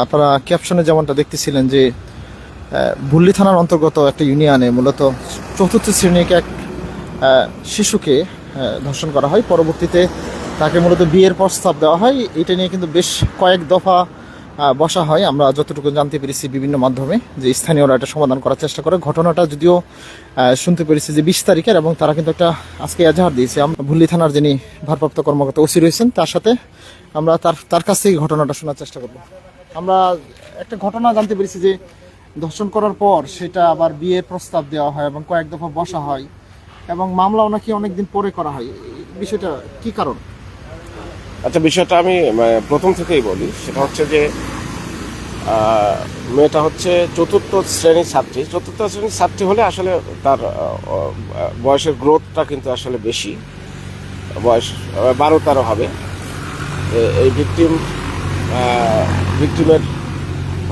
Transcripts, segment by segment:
আপনারা ক্যাপশনে যেমনটা দেখতেছিলেন যে ভুল্লি থানার অন্তর্গত একটা ইউনিয়নে মূলত চতুর্থ শ্রেণির এক শিশুকে ধর্ষণ করা হয়। পরবর্তীতে তাকে মূলত বিয়ের প্রস্তাব দেওয়া হয়। এটা নিয়ে কিন্তু বেশ কয়েক দফা বসা হয়। আমরা যতটুকু জানতে পেরেছি বিভিন্ন মাধ্যমে যে স্থানীয়রা এটা সমাধান করার চেষ্টা করে। ঘটনাটা যদিও শুনতে পেরেছি যে বিশ তারিখের এবং তারা কিন্তু একটা আজকে এজাহার দিয়েছে। ভুল্লি থানার যিনি ভারপ্রাপ্ত কর্মকর্তা ওসি রয়েছেন, তার সাথে আমরা তার তার কাছ থেকে ঘটনাটা শোনার চেষ্টা করব। আমরা একটা ঘটনা জানতে পেরেছি যে ধর্ষণ করার পর সেটা আবার বিয়ের প্রস্তাব দেওয়া হয় এবং কয়েক দফা বসা হয় এবং মামলাও নাকি অনেকদিন পরে করা হয়। বিষয়টা কি কারণ? আচ্ছা বিষয়টা আমি প্রথম থেকেই বলি। সেটা হচ্ছে যে মেয়েটা হচ্ছে চতুর্থ শ্রেণির ছাত্রী। চতুর্থ শ্রেণির ছাত্রী হলে আসলে তার বয়সের গ্রোথটা কিন্তু আসলে বেশি। বয়স বারো তেরো হবে। এই ভিকটিম ভিকটিমের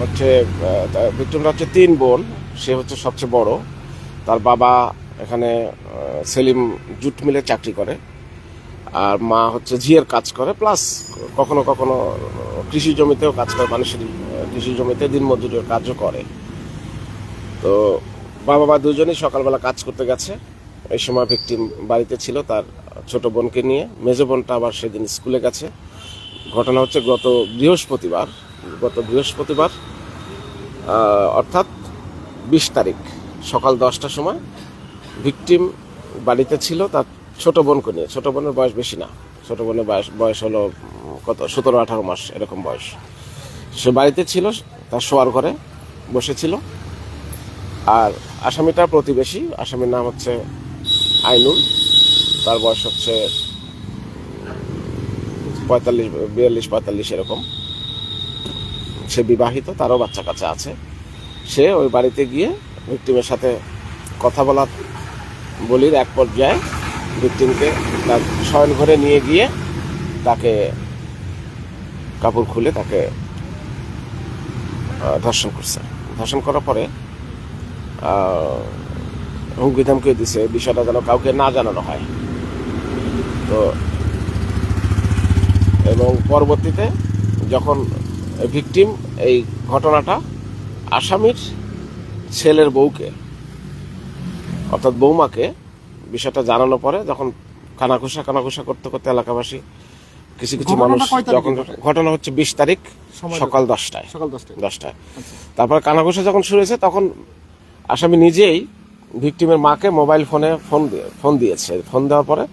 হচ্ছে ভিকটিমটা হচ্ছে তিন বোন, সে হচ্ছে সবচেয়ে বড়। তার বাবা এখানে সেলিম জুট মিলে চাকরি করে, আর মা হচ্ছে ঝিয়ের কাজ করে, প্লাস কখনো কখনো কৃষি জমিতেও কাজ করে, মানুষের কৃষি জমিতে দিন দিনমজুরের কাজও করে। তো বাবা মা দুজনেই সকালবেলা কাজ করতে গেছে। এই সময় ভিকটিম বাড়িতে ছিল তার ছোট বোনকে নিয়ে। মেজো বোনটা আবার সেদিন স্কুলে গেছে। ঘটনা হচ্ছে গত বৃহস্পতিবার গত বৃহস্পতিবার অর্থাৎ বিশ তারিখ, সকাল দশটার সময় ভিকটিম বাড়িতে ছিল তার ছোট বোনকে নিয়ে। ছোট বোনের বয়স বেশি না। ছোট বোনের বয়স বয়স হলো কত? সতেরো, আঠারো মাস, এরকম বয়স। সে বাড়িতে ছিল, তার শোয়ার ঘরে বসেছিল। আর আসামিটা প্রতিবেশী, আসামির নাম হচ্ছে আইনুল। তার বয়স হচ্ছে পঁয়তাল্লিশ, বিয়াল্লিশ, পঁয়তাল্লিশ এরকম। সে বিবাহিত, তারও বাচ্চা কাচ্চা আছে। সে ওই বাড়িতে গিয়ে ভিক্টিমের সাথে কথা বলা, বলির এক পর্যায়ে ভিক্টিমকে তার শয়ন ঘরে নিয়ে গিয়ে তাকে কাপড় খুলে তাকে ধর্ষণ করছে। ধর্ষণ করার পরে হুমকি ধামকি দিছে। বিষয়টা যেন কাউকে না জানানো হয়। তো এবং পরবর্তীতে যখন ভিকটিম এই ঘটনাটা আসামির ছেলের বউকে অর্থাৎ বৌমাকে বিষয়টা জানানোর পরে যখন কানাঘুষা কানাঘুষা করতে করতে এলাকাবাসী কিছু কিছু মানুষ যখন ঘটনা হচ্ছে বিশ তারিখ সকাল দশটায়। সকাল দশটায়। দশটায়। তারপরে কানাঘুষা যখন শুরু হয়েছে তখন আসামি নিজেই ভিকটিমের মাকে মোবাইল ফোনে ফোন দিয়ে ফোন দিয়েছে। ফোন দেওয়ার পরে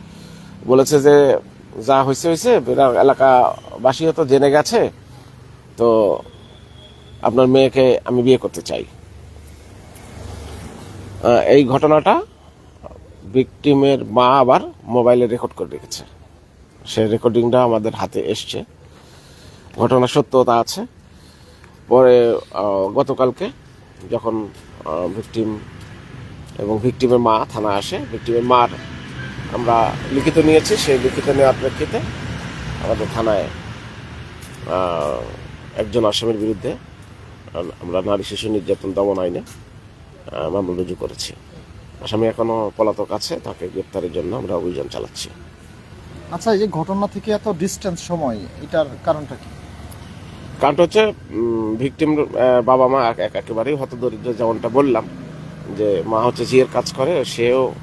বলেছে যে যা হয়েছে হয়েছে এরা এলাকাবাসী তো জেনে গেছে। তো আপনার মেয়েকে আমি বিয়ে করতে চাই। এই ঘটনাটা ভিকটিমের মা আবার মোবাইলে রেকর্ড করে রেখেছে। সে রেকর্ডিংটা আমাদের হাতে এসছে। ঘটনা সত্যতা আছে। পরে গতকালকে যখন ভিকটিম এবং ভিকটিমের মা থানা আসে, ভিকটিমের মার আমরা লিখিত নিয়েছি সেই লিখিত নেওয়ার প্রেক্ষিতে আমাদের থানায় একজন আসামির বিরুদ্ধে আমরা নারী শিশু নির্যাতন দমন আইনে মামলা রুজু করেছি। আসামি এখনও পলাতক আছে তাকে গ্রেপ্তারের জন্য আমরা অভিযান চালাচ্ছি। আচ্ছা এই যে ঘটনা থেকে এত ডিস্টেন্স সময় এটার কারণটা কি? কারণটা হচ্ছে ভিকটিম বাবা মা এক- এক- একেবারেই হতদরিদ্র যেমনটা বললাম যে মা হচ্ছে জিয়ের কাজ করে সেও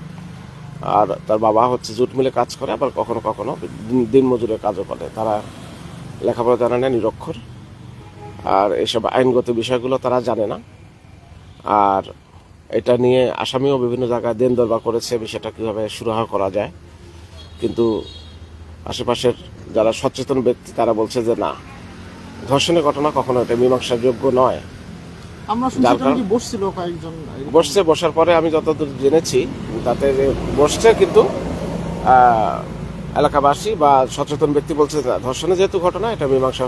আর তার বাবা হচ্ছে জুট মিলে কাজ করে, আবার কখনো কখনো দিন- মজুরের কাজও করে। তারা লেখাপড়া জানে না, নিরক্ষর। আর এসব আইনগত বিষয়গুলো তারা জানে না। আর এটা নিয়ে আসামিও বিভিন্ন জায়গায় দেন দরবার করেছে, বিষয়টা কীভাবে সুরাহা করা যায়। কিন্তু আশেপাশের যারা সচেতন ব্যক্তি, তারা বলছে যে না, ধর্ষণের ঘটনা কখনো এটা মীমাংসার যোগ্য নয়। যার এটা বসছিল কয়েকজন বসছে বসার পরে আমি যতদূর জেনেছি তাতে বসছে কিন্তু এলাকাবাসী বা সচেতন ব্যক্তি বলছে ধর্ষণের যেহেতু ঘটনা এটা মীমাংসা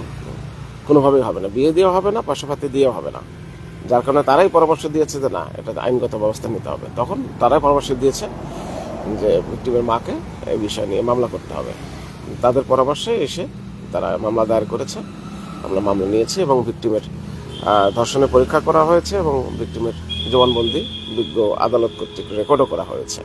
কোনোভাবেই হবে না। বিয়ে দেওয়া হবে না পয়সাপাতি দিয়েও হবে না। যার কারণে তারাই পরামর্শ দিয়েছে যে না এটা আইনগত ব্যবস্থা নিতে হবে। তখন তারাই পরামর্শ দিয়েছে যে ভিক্টিমের মাকে এই বিষয় নিয়ে মামলা করতে হবে। তাদের পরামর্শে এসে তারা মামলা দায়ের করেছে আমরা মামলা নিয়েছি এবং ভিক্টিমের ধর্ষণের পরীক্ষা করা হয়েছে এবং ভিক্টিমের জবানবন্দি বিজ্ঞ আদালত কর্তৃক রেকর্ডও করা হয়েছে।